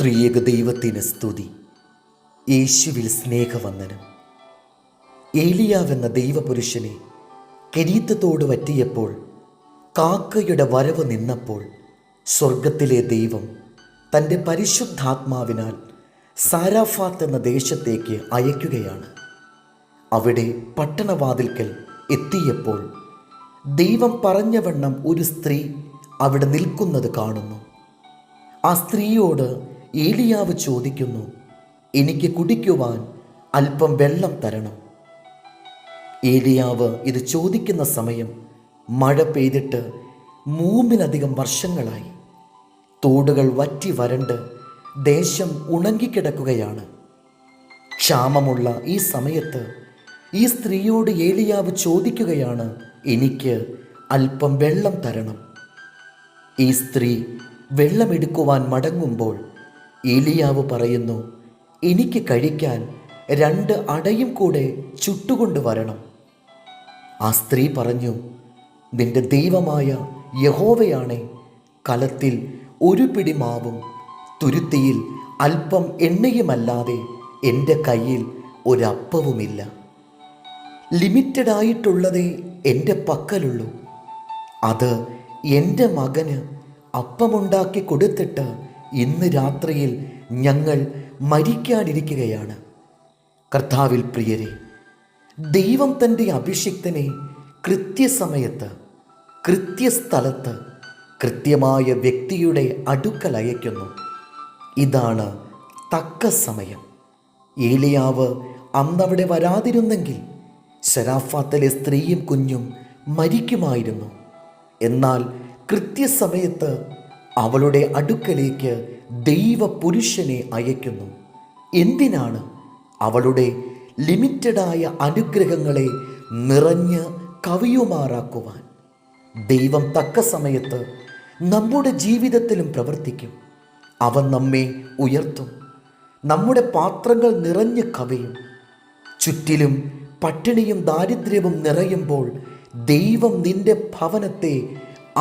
ത്രിയേക ദൈവത്തിന് സ്തുതി. യേശുവിൽ സ്നേഹവന്ദനം. ഏലിയാവെന്ന ദൈവപുരുഷനെ കരീത്തത്തോട് പറ്റിയപ്പോൾ കാക്കയുടെ വരവ് നിന്നപ്പോൾ സ്വർഗത്തിലെ ദൈവം തന്റെ പരിശുദ്ധാത്മാവിനാൽ സാരാഫാത്ത് എന്ന ദേശത്തേക്ക് അയക്കുകയാണ്. അവിടെ പട്ടണവാതിൽക്കൽ എത്തിയപ്പോൾ ദൈവം പറഞ്ഞവണ്ണം ഒരു സ്ത്രീ അവിടെ നിൽക്കുന്നത് കാണുന്നു. ആ സ്ത്രീയോട് ഏലിയാവ് ചോദിക്കുന്നു എനിക്ക് കുടിക്കുവാൻ അല്പം വെള്ളം തരണം. ഏലിയാവ് ഇത് ചോദിക്കുന്ന സമയം മഴ പെയ്തിട്ട് മൂന്നിലധികം വർഷങ്ങളായി. തോടുകൾ വറ്റി വരണ്ട് ദേശം ഉണങ്ങിക്കിടക്കുകയാണ്. ക്ഷാമമുള്ള ഈ സമയത്ത് ഈ സ്ത്രീയോട് ഏലിയാവ് ചോദിക്കുകയാണ് എനിക്ക് അല്പം വെള്ളം തരണം. ഈ സ്ത്രീ വെള്ളമെടുക്കുവാൻ മടങ്ങുമ്പോൾ ഏലിയാവ് പറയുന്നു എനിക്ക് കഴിക്കാൻ രണ്ട് അടയും കൂടെ ചുട്ടുകൊണ്ട് വരണം. ആ സ്ത്രീ പറഞ്ഞു നിന്റെ ദൈവമായ യഹോവയാണേ കലത്തിൽ ഒരു പിടി മാവും തുരുത്തിയിൽ അല്പം എണ്ണയുമല്ലാതെ എന്റെ കയ്യിൽ ഒരപ്പവുമില്ല. ലിമിറ്റഡ് ആയിട്ടുള്ളതേ എന്റെ പക്കലുള്ളൂ. അത് എന്റെ മകന് അപ്പമുണ്ടാക്കി കൊടുത്തിട്ട് ഇന്ന് രാത്രിയിൽ ഞങ്ങൾ മരിക്കാനിരിക്കുകയാണ്. കർത്താവിൽ പ്രിയരെ ദൈവം തന്റെ അഭിഷിക്തനെ കൃത്യസമയത്ത് കൃത്യസ്ഥലത്ത് കൃത്യമായ വ്യക്തിയുടെ അടുക്കൽ അയക്കുന്നു ഇതാണ് തക്ക സമയം. ഏലിയാവ് അന്നവിടെ വരാതിരുന്നെങ്കിൽ ശരാഫാത്തിലെ സ്ത്രീയും കുഞ്ഞും മരിക്കുമായിരുന്നു. എന്നാൽ കൃത്യസമയത്ത് അവളുടെ അടുക്കലേക്ക് ദൈവപുരുഷനെ അയക്കുന്നു. എന്തിനാണ് അവളുടെ ലിമിറ്റഡായ അനുഗ്രഹങ്ങളെ നിറഞ്ഞ് കവിയുമാറാക്കുവാൻ? ദൈവം തക്ക സമയത്ത് നമ്മുടെ ജീവിതത്തിലും പ്രവർത്തിക്കും. അവൻ നമ്മെ ഉയർത്തും. നമ്മുടെ പാത്രങ്ങൾ നിറഞ്ഞ് കവിയും. ചുറ്റിലും പട്ടിണിയും ദാരിദ്ര്യവും നിറയുമ്പോൾ ദൈവം നിന്റെ ഭവനത്തെ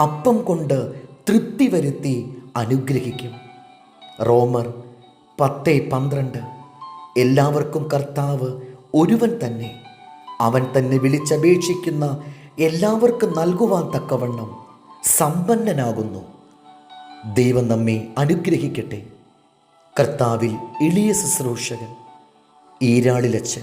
അപ്പം കൊണ്ട് തൃപ്തി വരുത്തി അനുഗ്രഹിക്കും. റോമർ പത്ത് പന്ത്രണ്ട്. എല്ലാവർക്കും കർത്താവ് ഒരുവൻ തന്നെ. അവൻ തന്നെ വിളിച്ചപേക്ഷിക്കുന്ന എല്ലാവർക്കും നൽകുവാൻ തക്കവണ്ണം സമ്പന്നനാകുന്നു. ദൈവം നമ്മെ അനുഗ്രഹിക്കട്ടെ. കർത്താവിൽ എളിയ ശുശ്രൂഷകൻ ഈരാളിലച്ചൻ